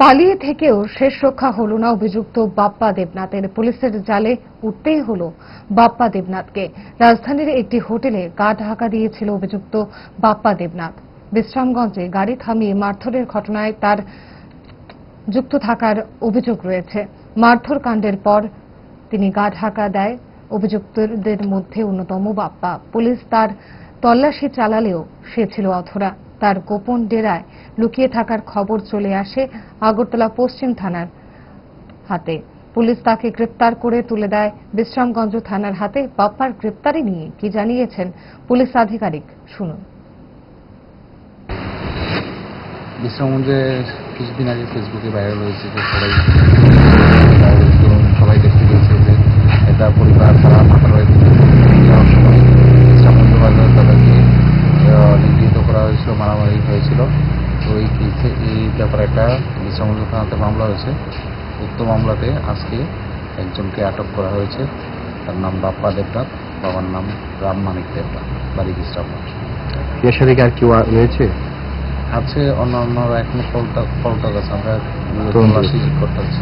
পালিয়ে থেকেও শেষ রক্ষা হল না অভিযুক্ত বাপ্পা দেবনাথের। পুলিশের জালে উঠতেই হল বাপ্পা দেবনাথকে। রাজধানীর একটি হোটেলে গা ঢাকা দিয়েছিল অভিযুক্ত বাপ্পা দেবনাথ। বিশ্রামগঞ্জে গাড়ি থামিয়ে মারধরের ঘটনায় তার যুক্ত থাকার অভিযোগ রয়েছে। মারধর কাণ্ডের পর তিনি গা ঢাকা দেয় অভিযুক্তদের মধ্যে অন্যতম বাপ্পা। পুলিশ তার তল্লাশি চালালেও সে ছিল অথরা তার গোপন ডেরায় লুকিয়ে থাকার খবর চলে আসে আগরতলা পশ্চিম থানার হাতে। পুলিশ তাকে গ্রেপ্তার করে তুলে দেয় বিশ্রামগঞ্জ থানার হাতে। বাপ্পার গ্রেপ্তারি নিয়ে কি জানিয়েছেন পুলিশ আধিকারিক? শুনুন। বিশ্রামগঞ্জে কিছুদিন আগে ফেসবুকে ভাইরাল হয়েছে যে সবাই সবাই দেখতে পেয়েছে যে একটা পরিবার, তারা মাথার বাড়ি যাওয়ার সময় বিশ্রামগঞ্জ বাজার তাদেরকে নিগৃহীত করা হয়েছিল, মারামারি হয়েছিল। এই ব্যাপারে একটা বিশ্রামগঞ্জ থানাতে মামলা হয়েছে। উক্ত মামলাতে আজকে একজনকে আটক করা হয়েছে। তার নাম বাপ্পা দেবনাথ বাবার নাম রাম মানিক দেবনাথ বাড়ি বিশ্রামগঞ্জ। এর সাথে আর কেউ রয়েছে? আছে অন্যান্যরা এখনও পল্টা পল্টা গেছে আমরা তল্লাশি করতেছি